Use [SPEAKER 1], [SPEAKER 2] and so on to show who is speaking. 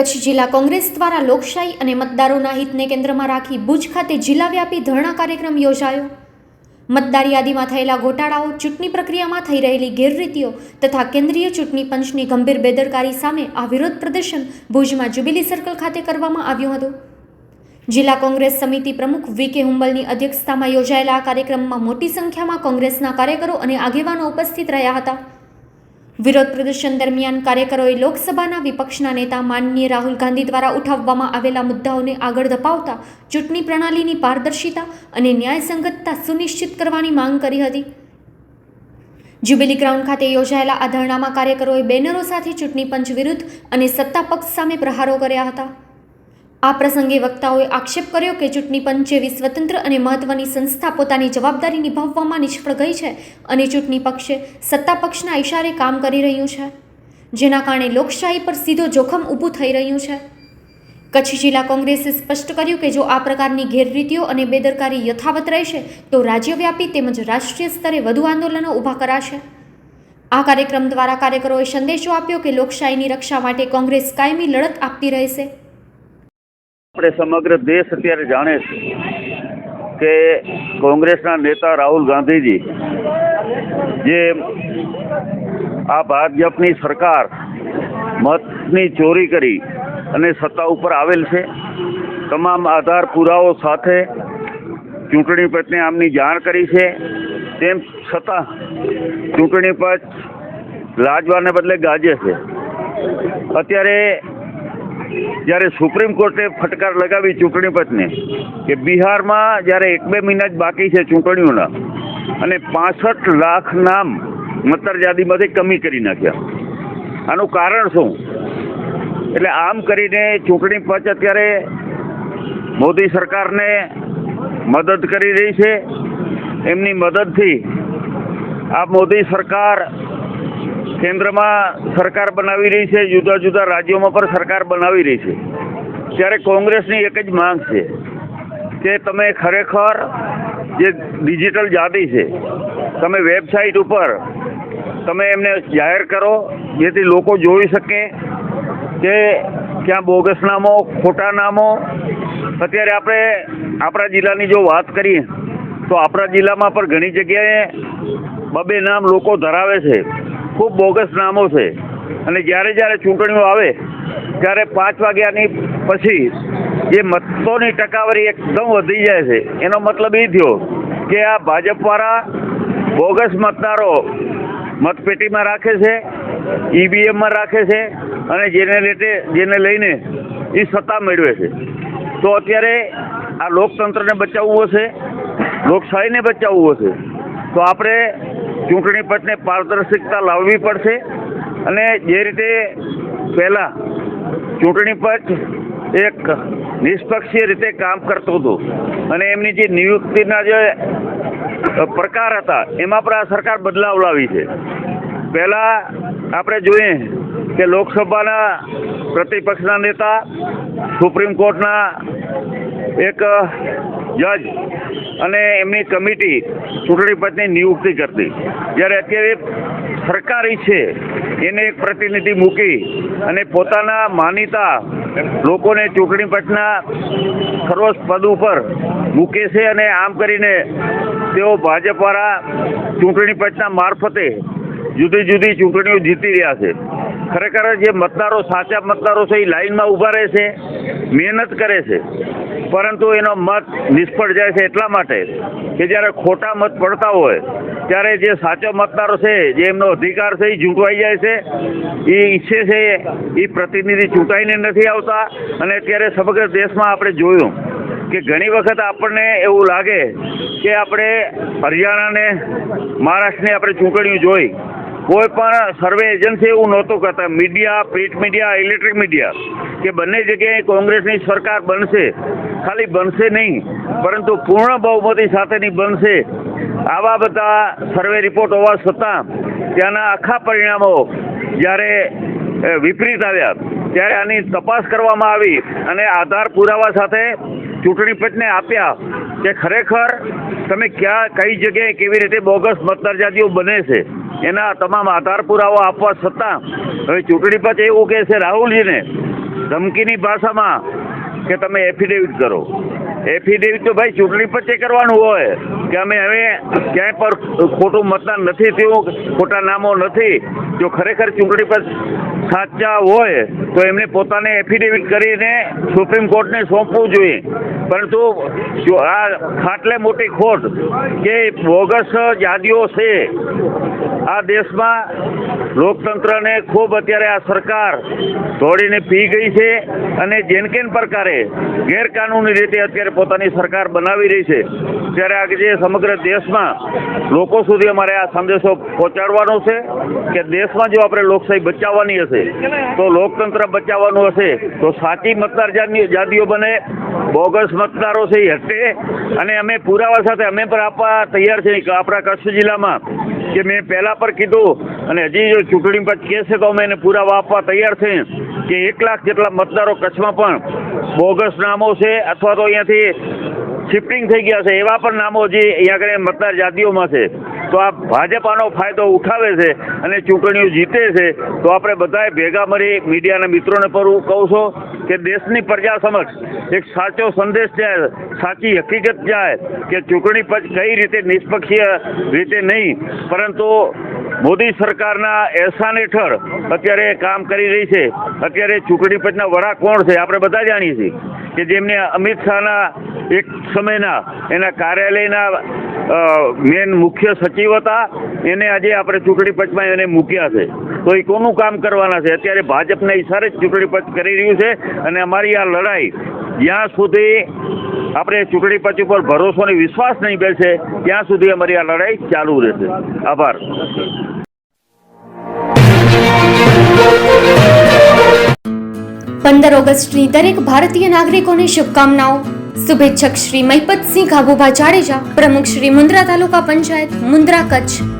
[SPEAKER 1] કચ્છ જિલ્લા કોંગ્રેસ દ્વારા લોકશાહી અને મતદારોના હિતને કેન્દ્રમાં રાખી ભુજ ખાતે જિલ્લાવ્યાપી ધરણા કાર્યક્રમ યોજાયો. મતદાર યાદીમાં થયેલા ગોટાળાઓ ચૂંટણી પ્રક્રિયામાં થઈ રહેલી ગેરરીતિઓ તથા કેન્દ્રીય ચૂંટણી પંચની ગંભીર બેદરકારી સામે આ વિરોધ પ્રદર્શન ભુજમાં જ્યુબિલી સર્કલ ખાતે કરવામાં આવ્યું હતું. જિલ્લા કોંગ્રેસ સમિતિ પ્રમુખ વી કે હુંબલની અધ્યક્ષતામાં યોજાયેલા આ કાર્યક્રમમાં મોટી સંખ્યામાં કોંગ્રેસના કાર્યકરો અને આગેવાનો ઉપસ્થિત રહ્યા હતા. વિરોધ પ્રદર્શન દરમિયાન કાર્યકરોએ લોકસભાના વિપક્ષના નેતા માનનીય રાહુલ ગાંધી દ્વારા ઉઠાવવામાં આવેલા મુદ્દાઓને આગળ ધપાવતા, ચૂંટણી પ્રણાલીની પારદર્શિતા અને ન્યાયસંગતતા સુનિશ્ચિત કરવાની માંગ કરી હતી. જ્યુબિલી ગ્રાઉન્ડ ખાતે યોજાયેલા આ ધરણામાં કાર્યકરોએ બેનરો સાથે ચૂંટણી પંચ વિરુદ્ધ અને સત્તા પક્ષ સામે પ્રહારો કર્યા હતા. આ પ્રસંગે વક્તાઓએ આક્ષેપ કર્યો કે ચૂંટણી પંચ જેવી સ્વતંત્ર અને મહત્વની સંસ્થા પોતાની જવાબદારી નિભાવવામાં નિષ્ફળ ગઈ છે અને ચૂંટણી પક્ષે સત્તા પક્ષના ઇશારે કામ કરી રહ્યું છે, જેના કારણે લોકશાહી પર સીધો જોખમ ઊભું થઈ રહ્યું છે. કચ્છ જિલ્લા કોંગ્રેસે સ્પષ્ટ કર્યું કે જો આ પ્રકારની ગેરરીતિઓ અને બેદરકારી યથાવત રહેશે, તો રાજ્યવ્યાપી તેમજ રાષ્ટ્રીય સ્તરે વધુ આંદોલનો ઊભા કરાશે. આ કાર્યક્રમ દ્વારા કાર્યકરોએ સંદેશો આપ્યો કે લોકશાહીની રક્ષા માટે કોંગ્રેસ કાયમી લડત આપતી રહેશે.
[SPEAKER 2] આપણે સમગ્ર દેશ અત્યારે જાણે છે કે કોંગ્રેસના નેતા રાહુલ ગાંધીજી, જે આ ભાજપની સરકાર મતની ચોરી કરી અને સત્તા ઉપર આવેલ છે, તમામ આધાર પુરાવો સાથે ચૂંટણી પંચને આમની જાણ કરી છે, તેમ છતાં ચૂંટણી પંચ લાજવાને બદલે ગાજે છે. અત્યારે જ્યારે સુપ્રીમ કોર્ટે ફટકાર લગાવી ચૂંટણી પંચને કે બિહારમાં જ્યારે એક બે મહિના જ બાકી છે ચૂંટણીઓના અને પાસઠ લાખ નામ મતદાર યાદીમાંથી કમી કરી નાખ્યા. આનું કારણ શું? એટલે આમ કરીને ચૂંટણી પંચ અત્યારે મોદી સરકારને મદદ કરી રહી છે. એમની મદદથી આ મોદી સરકાર કેન્દ્રમાં સરકાર બનાવી રહી છે, જુદા જુદા રાજ્યોમાં પણ સરકાર બનાવી રહી છે. ત્યારે કોંગ્રેસની એક જ માંગ છે કે તમે ખરેખર જે ડિજિટલ જાતિ છે, તમે વેબસાઇટ ઉપર તમે એમને જાહેર કરો, જેથી લોકો જોઈ શકે કે ક્યાં બોગસ નામો, ખોટા નામો. અત્યારે આપણે આપણા જિલ્લાની જો વાત કરીએ, તો આપણા જિલ્લામાં પણ ઘણી જગ્યાએ બબે નામ લોકો ધરાવે છે. ખૂબ બોગસ નામો છે. અને જ્યારે જ્યારે ચૂંટણીઓ આવે, ત્યારે પાંચ વાગ્યાની પછી જે મતોની ટકાવારી એકદમ વધી જાય છે. એનો મતલબ એ થયો કે આ ભાજપવાળા બોગસ મતદારો મતપેટીમાં રાખે છે, ઈવીએમમાં રાખે છે, અને જેને લીધે જેને લઈને એ સત્તા મેળવે છે. તો અત્યારે આ લોકતંત્રને બચાવવું હશે લોકશાહીને બચાવવું હશે તો આપણે ચૂંટણી પંચને પારદર્શકતા લાવવી પડશે અને જે રીતે પહેલાં ચૂંટણી પંચ એક નિષ્પક્ષીય રીતે કામ કરતું હતું અને એમની જે નિયુક્તિના જે પ્રકાર હતા, એમાં પણ આ સરકાર બદલાવ લાવી છે. પહેલાં આપણે જોઈએ કે લોકસભાના પ્રતિપક્ષના નેતા, સુપ્રીમ કોર્ટના એક જજ અને એમની કમિટી ચૂંટણી પંચની નિયુક્તિ કરતી. જ્યારે અત્યારે સરકારી છે, એને એક પ્રતિનિધિ મૂકી અને પોતાના માનીતા લોકોને ચૂંટણી પંચના સર્વોચ્ચ પદ ઉપર મૂકે છે અને આમ કરીને તેઓ ભાજપવાળા ચૂંટણી પંચના મારફતે જુદી જુદી ચૂંટણીઓ જીતી રહ્યા છે. ખરેખર જે મતદારો સાચા મતદારો છે એ લાઈનમાં ઊભા રહે છે, મહેનત કરે છે. પરંતુ એનો મત નિષ્ફળ જાય છે એટલા માટે કે જ્યારે ખોટા મત પડતા હોય, ત્યારે જે સાચો મતદારો છે, જે એમનો અધિકાર છે, એ ચૂંટવાઈ જાય છે. એ ઈચ્છે છે એ પ્રતિનિધિ ચૂંટાઈને નથી આવતા. અને અત્યારે સમગ્ર દેશમાં આપણે જોયું કે ઘણી વખત આપણને એવું લાગે કે આપણે હરિયાણાને, મહારાષ્ટ્રની આપણે ચૂંટણીઓ જોઈ. કોઈ પણ સર્વે એજન્સી એવું નહોતું કહેતા media print media electric media કે બંને જગ્યાએ કોંગ્રેસની સરકાર બનશે. ખાલી બનશે નહીં, પરંતુ પૂર્ણ બહુમતી સાથેની બનશે. આવા બધા સર્વે રિપોર્ટ હોવા છતાં ત્યાંના આખા પરિણામો જ્યારે વિપરીત આવ્યા, ત્યારે આની તપાસ કરવામાં આવી અને આધાર પુરાવા સાથે ચૂંટણી પંચને આપ્યા કે ખરેખર તમે ક્યાં, કઈ જગ્યાએ કેવી રીતે બોગસ મતદાર યાદીઓ બને છે, એના તમામ આધાર પુરાવા આપવા છતાં હવે ચૂંટણી પંચ એવું કહે છે રાહુલજીને, ધમકીની ભાષામાં કે તમે એફિડેવિટ કરો. એફિડેવિટ તો ભાઈ ચૂંટણી પછી કરવાનું હોય કે અમે હવે ક્યાંય પર ખોટું મતદાન નથી થયું, ખોટા નામો નથી, જો ખરેખર ચૂંટણી પર સાચા હોય તો એમને પોતાને એફિડેવિટ કરીને સુપ્રીમ કોર્ટને સોંપવું જોઈએ. પરંતુ આ ખાટલે મોટી ખોટ કે બોગસ યાદીઓ છે આ દેશમાં લોકતંત્રને ખૂબ અત્યારે આ સરકાર દોડીને પી ગઈ છે અને જેન કેન પ્રકારે ગેરકાનૂની રીતે અત્યારે પોતાની સરકાર બનાવી રહી છે. ત્યારે આજે સમગ્ર દેશમાં લોકો સુધી અમારે આ સંદેશો પહોંચાડવાનો છે કે દેશમાં જો આપણે લોકશાહી બચાવવાની હશે, તો લોકતંત્ર બચાવવાનું હશે, તો સાચી મતદાર જાતની યાદીઓ બને, બોગસ મતદારો છે એ હટે અને અમે પુરાવા સાથે અમે પણ આપવા તૈયાર છીએ આપણા કચ્છ જિલ્લામાં કે મેં પહેલા પર કીધું અને હજી જો ચૂંટણી પર કહેશે તો અમે એને પુરાવા આપવા તૈયાર છીએ કે એક લાખ જેટલા મતદારો કચ્છમાં પણ બોગસ નામો છે અથવા તો અહીંયાથી શિફ્ટિંગ થઈ ગયા છે એવા પણ નામો જે અહીંયા આગળ મતદાર યાદીઓમાં છે. તો આ ભાજપ આનો ફાયદો ઉઠાવે છે અને ચૂંટણીઓ જીતે છે, તો આપણે બધાએ ભેગા મળી મીડિયાના મિત્રોને પણ હું કહું છું કે દેશની પ્રજા સમક્ષ એક સાચો સંદેશ જાય, સાચી હકીકત જાય કે ચૂંટણી પંચ કઈ રીતે નિષ્પક્ષીય રીતે નહીં, પરંતુ મોદી સરકારના એહસાન હેઠળ અત્યારે કામ કરી રહી છે. અત્યારે ચૂંટણી પંચના વડા કોણ છે? આપણે બધા જાણીએ છીએ કે જેમને અમિત શાહના એક સમયના એના કાર્યાલયના મેન મુખ્ય સચિવ હતા, એને આજે આપણે ચૂંટણી પંચમાં એને મૂક્યા છે. તો એ કોનું કામ કરવાના છે? અત્યારે ભાજપના ઈશારે જ ચૂંટણી પંચ કરી રહ્યું છે અને અમારી આ લડાઈ જ્યાં સુધી આપણે ચૂંટણી પંચ ઉપર ભરોસો અને વિશ્વાસ નહીં બેસે, ત્યાં સુધી અમારી આ લડાઈ ચાલુ રહેશે. આભાર.
[SPEAKER 1] પંદર ઓગસ્ટની દરેક ભારતીય નાગરિકોને શુભકામનાઓ. શુભેચ્છક શ્રી મહિપતસિંહ ખાબુભા જાડેજા, પ્રમુખ શ્રી મુન્દ્રા તાલુકા પંચાયત, મુન્દ્રા કચ્છ.